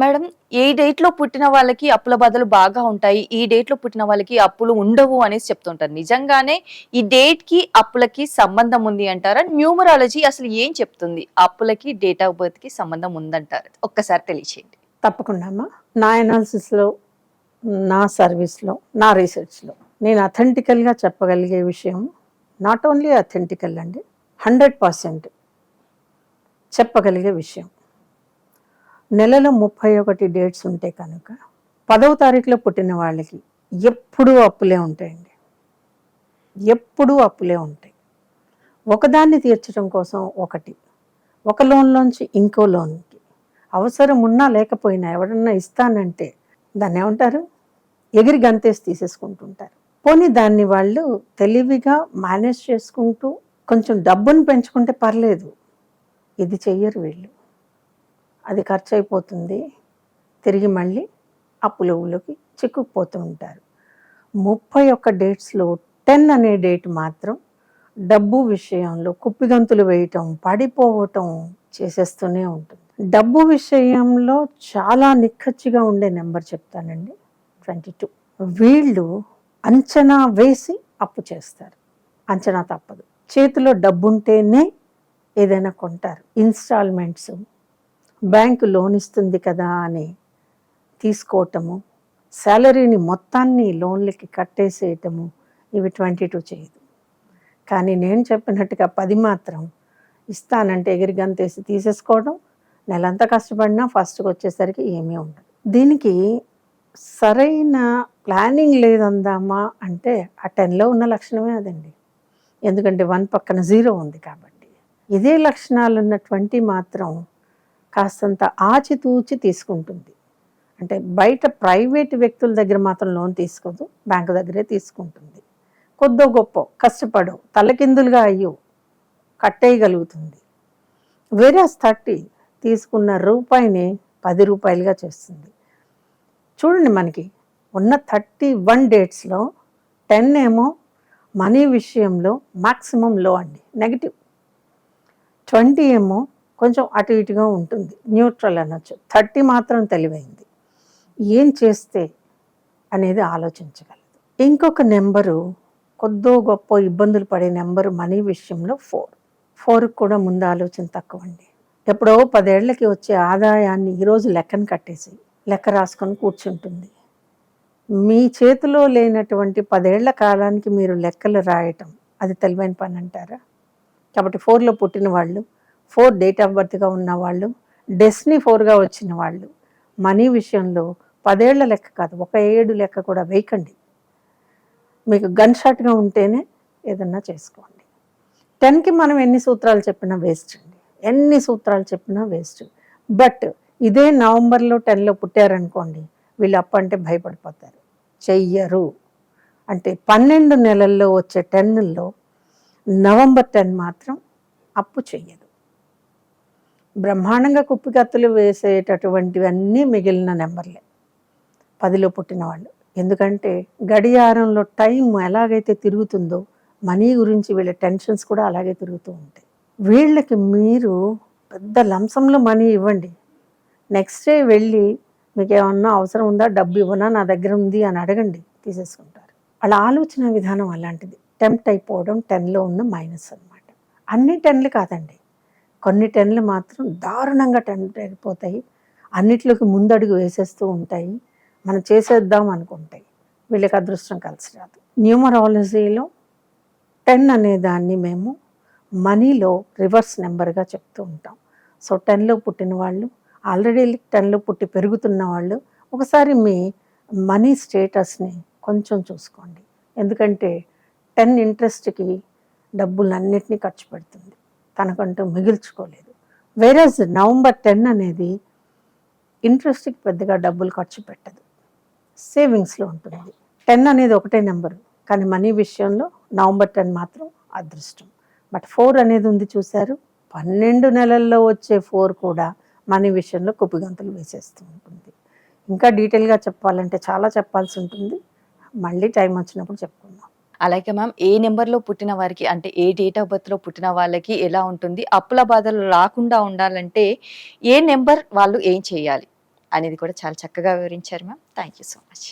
Madam ఏ డేట్లో పుట్టిన వాళ్ళకి అప్పుల బాధలు బాగా ఉంటాయి? ఈ డేట్లో పుట్టిన వాళ్ళకి అప్పులు ఉండవు అనేసి చెప్తుంటారు. నిజంగానే ఈ డేట్కి అప్పులకి సంబంధం ఉంది అంటారా? న్యూమరాలజీ అసలు ఏం చెప్తుంది? అప్పులకి డేట్ ఆఫ్ బర్త్కి సంబంధం ఉందంటారు. ఒక్కసారి తెలియచేయండి. తప్పకుండా అమ్మా. నా అనాలిసిస్లో నా సర్వీస్లో నా రీసెర్చ్లో నేను అథెంటికల్గా చెప్పగలిగే విషయం నాట్ ఓన్లీ అథెంటికల్ అండి హండ్రెడ్ పర్సెంట్ చెప్పగలిగే విషయం. నెలలో ముప్పై ఒకటి డేట్స్ ఉంటే కనుక పదవ తారీఖులో పుట్టిన వాళ్ళకి ఎప్పుడూ అప్పులే ఉంటాయండి. ఎప్పుడూ అప్పులే ఉంటాయి. ఒకదాన్ని తీర్చడం కోసం ఒకటి ఒక లోన్లోంచి ఇంకో లోన్కి అవసరం ఉన్నా లేకపోయినా ఎవడన్నా ఇస్తానంటే దాన్ని ఏమంటారు? ఎగిరి గంతేసి తీసేసుకుంటుంటారు. పోనీ దాన్ని వాళ్ళు తెలివిగా మేనేజ్ చేసుకుంటూ కొంచెం డబ్బును పెంచుకుంటే పర్లేదు. ఇది చెయ్యరు వీళ్ళు. అది ఖర్చు అయిపోతుంది తిరిగి మళ్ళీ అప్పులవులోకి చిక్కుకుపోతూ ఉంటారు. ముప్పై ఒక్క డేట్స్లో టెన్ అనే డేట్ మాత్రం డబ్బు విషయంలో కుప్పిగంతులు వేయటం పడిపోవటం చేసేస్తూనే ఉంటుంది. డబ్బు విషయంలో చాలా నిక్కచ్చిగా ఉండే నెంబర్ చెప్తానండి. Twenty two. వీళ్ళు అంచనా వేసి అప్పు చేస్తారు. అంచనా తప్పదు. చేతిలో డబ్బుంటేనే ఏదైనా కొంటారు. ఇన్స్టాల్మెంట్స్ బ్యాంకు లోన్ ఇస్తుంది కదా అని తీసుకోవటము శాలరీని మొత్తాన్ని లోన్లకి కట్టేసేయటము ఇవి ట్వంటీ టూ చేయదు. కానీ నేను చెప్పినట్టుగా పది మాత్రం ఇస్తానంటే ఎగిరిగంతేసి తీసేసుకోవడం నెలంతా కష్టపడినా ఫస్ట్కి వచ్చేసరికి ఏమీ ఉండదు. దీనికి సరైన ప్లానింగ్ లేదందామా అంటే ఆ టెన్లో ఉన్న లక్షణమే అదండి. ఎందుకంటే వన్ పక్కన జీరో ఉంది కాబట్టి. ఇదే లక్షణాలు ఉన్న ట్వంటీ మాత్రం కాస్తంత ఆచితూచి తీసుకుంటుంది. అంటే బయట ప్రైవేట్ వ్యక్తుల దగ్గర మాత్రం లోన్ తీసుకోదు బ్యాంకు దగ్గరే తీసుకుంటుంది. కొద్దో గొప్ప కష్టపడు తలకిందులుగా అయ్యో కట్టేయగలుగుతుంది. వేరే థర్టీ తీసుకున్న రూపాయిని పది రూపాయలుగా చేస్తుంది. చూడండి మనకి ఉన్న థర్టీ వన్ డేట్స్లో టెన్ ఏమో మనీ విషయంలో మాక్సిమం లో అండి నెగిటివ్. ట్వంటీ ఏమో కొంచెం అటు ఇటుగా ఉంటుంది. న్యూట్రల్ అనొచ్చు. థర్టీ మాత్రం తెలివైంది. ఏం చేస్తే అనేది ఆలోచించగలదు. ఇంకొక నెంబరు కొద్దో గొప్ప ఇబ్బందులు పడే నెంబరు మనీ విషయంలో ఫోర్. ఫోర్కి కూడా ముందు ఆలోచన తక్కువ అండి ఎప్పుడో పదేళ్ళకి వచ్చే ఆదాయాన్ని ఈరోజు లెక్కను కట్టేసి లెక్క రాసుకొని కూర్చుంటుంది. మీ చేతిలో లేనటువంటి పదేళ్ళ కాలానికి మీరు లెక్కలు రాయటం అది తెలివైన పని అంటారా? కాబట్టి ఫోర్లో పుట్టిన వాళ్ళు ఫోర్ డేట్ ఆఫ్ బర్త్గా ఉన్న వాళ్ళు ఫోర్గా వచ్చిన వాళ్ళు మనీ విషయంలో పదేళ్ళ లెక్క కాదు ఒక ఏడు లెక్క కూడా వేయకండి. మీకు గన్ షాట్గా ఉంటేనే ఏదన్నా చేసుకోండి. టెన్కి మనం ఎన్ని సూత్రాలు చెప్పినా వేస్ట్ అండి. ఎన్ని సూత్రాలు చెప్పినా వేస్ట్. బట్ ఇదే నవంబర్లో టెన్లో పుట్టారనుకోండి వీళ్ళు అప్పంటే అంటే భయపడిపోతారు. చెయ్యరు. అంటే పన్నెండు నెలల్లో వచ్చే టెన్నుల్లో నవంబర్ టెన్ మాత్రం అప్పు చెయ్యదు బ్రహ్మాండంగా కుప్పికత్తులు వేసేటటువంటివన్నీ మిగిలిన నెంబర్లే. పదిలో పుట్టిన వాళ్ళు ఎందుకంటే గడియారంలో టైం ఎలాగైతే తిరుగుతుందో మనీ గురించి వీళ్ళ టెన్షన్స్ కూడా అలాగే తిరుగుతూ ఉంటాయి. వీళ్ళకి మీరు పెద్ద లంసంలో మనీ ఇవ్వండి. నెక్స్ట్ డే వెళ్ళి మీకు ఏమన్నా అవసరం ఉందా? డబ్బు ఇవ్వనా? నా దగ్గర ఉంది అని అడగండి. తీసేసుకుంటారు. వాళ్ళ ఆలోచన విధానం అలాంటిది. టెంప్ట్ అయిపోవడం టెన్లో ఉన్న మైనస్ అనమాట అన్ని టెన్లు కాదండి. కొన్ని టెన్లు మాత్రం దారుణంగా టెన్ అయిపోతాయి. అన్నిట్లోకి ముందడుగు వేసేస్తూ ఉంటాయి. మనం చేసేద్దాం అనుకుంటాయి. వీళ్ళకి అదృష్టం కలిసి రాదు. న్యూమరాలజీలో టెన్ అనే దాన్ని మేము మనీలో రివర్స్ నెంబర్గా చెప్తూ ఉంటాం. సో టెన్లో పుట్టిన వాళ్ళు ఆల్రెడీ టెన్లో పుట్టి పెరుగుతున్న వాళ్ళు ఒకసారి మీ మనీ స్టేటస్ని కొంచెం చూసుకోండి. ఎందుకంటే టెన్ ఇంట్రెస్ట్కి డబ్బులన్నిటినీ ఖర్చు పెడుతుంది. తనకంటూ మిగిల్చుకోలేదు. వేరేజ్ నవంబర్ టెన్ అనేది ఇంట్రెస్ట్కి పెద్దగా డబ్బులు ఖర్చు పెట్టదు. సేవింగ్స్లో ఉంటుంది. టెన్ అనేది ఒకటే నెంబరు కానీ మనీ విషయంలో నవంబర్ టెన్ మాత్రం అదృష్టం. బట్ ఫోర్ అనేది ఉంది చూశారు. పన్నెండు నెలల్లో వచ్చే ఫోర్ కూడా మనీ విషయంలో కుప్పిగంతులు వేసేస్తూ ఉంటుంది. ఇంకా డీటెయిల్గా చెప్పాలంటే చాలా చెప్పాల్సి ఉంటుంది. మళ్ళీ టైం వచ్చినప్పుడు చెప్పుకుందాం. అలాగే మ్యామ్ ఏ నెంబర్లో పుట్టిన వారికి అంటే ఏ డేట్ ఆఫ్ బర్త్లో పుట్టిన వాళ్ళకి ఎలా ఉంటుంది అప్పుల బాధలు రాకుండా ఉండాలంటే ఏ నెంబర్ వాళ్ళు ఏం చేయాలి అనేది కూడా చాలా చక్కగా వివరించారు ma'am. Thank you so much.